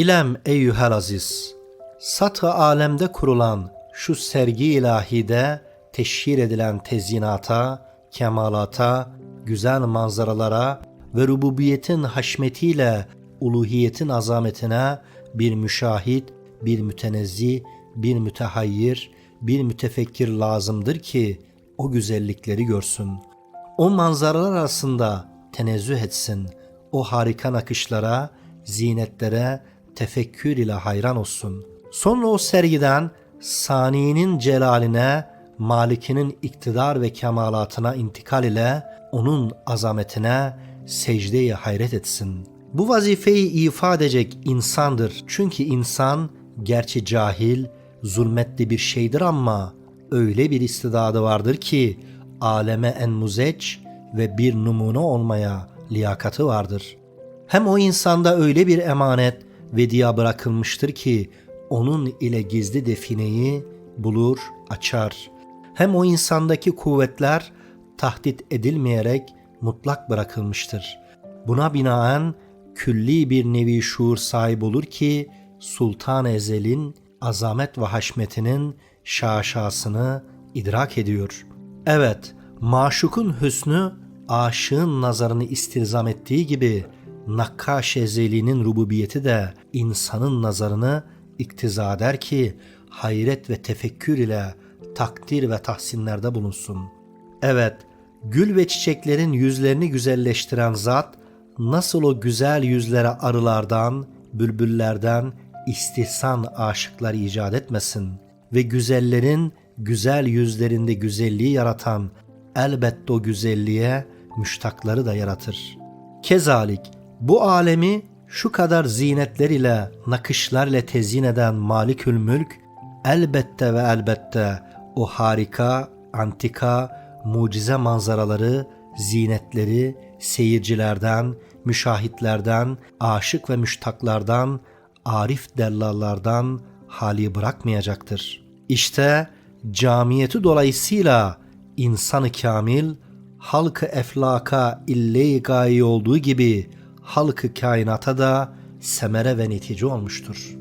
İlem eyyuhel aziz, satı alemde kurulan şu sergi ilahide teşhir edilen tezyinata, kemalata, güzel manzaralara ve rububiyetin haşmetiyle uluhiyetin azametine bir müşahit, bir mütenezzi, bir mütehayyir, bir mütefekkir lazımdır ki o güzellikleri görsün. O manzaralar arasında tenezzüh etsin. O harika nakışlara, zinetlere tefekkür ile hayran olsun. Sonra o sergiden saniyinin celaline, malikinin iktidar ve kemalatına intikal ile onun azametine secdeyi hayret etsin. Bu vazifeyi ifa edecek insandır. Çünkü insan gerçi cahil, zulmetli bir şeydir ama öyle bir istidadı vardır ki aleme en muzeç ve bir numune olmaya liyakatı vardır. Hem o insanda öyle bir emanet ve diya bırakılmıştır ki onun ile gizli defineyi bulur, açar. Hem o insandaki kuvvetler tahdit edilmeyerek mutlak bırakılmıştır. Buna binaen külli bir nevi şuur sahip olur ki Sultan Ezel'in azamet ve haşmetinin şaşasını idrak ediyor. Evet, maşukun hüsnü aşığın nazarını istilzam ettiği gibi Nakkaş Ezeli'nin rububiyeti de insanın nazarını iktiza eder ki hayret ve tefekkür ile takdir ve tahsinlerde bulunsun. Evet, gül ve çiçeklerin yüzlerini güzelleştiren zat nasıl o güzel yüzlere arılardan, bülbüllerden istihsan aşıklar icat etmesin ve güzellerin güzel yüzlerinde güzelliği yaratan elbette o güzelliğe müştakları da yaratır. Kezalik bu alemi şu kadar zinetler ile nakışlar ile tezyin eden Malikül Mülk elbette ve elbette o harika, antika, mucize manzaraları, zinetleri seyircilerden, müşahitlerden, aşık ve müştaklardan, arif dellallardan hali bırakmayacaktır. İşte camiyeti dolayısıyla insanı kamil, halkı eflaka ille-i gayi olduğu gibi halkı kainata da semere ve netice olmuştur.''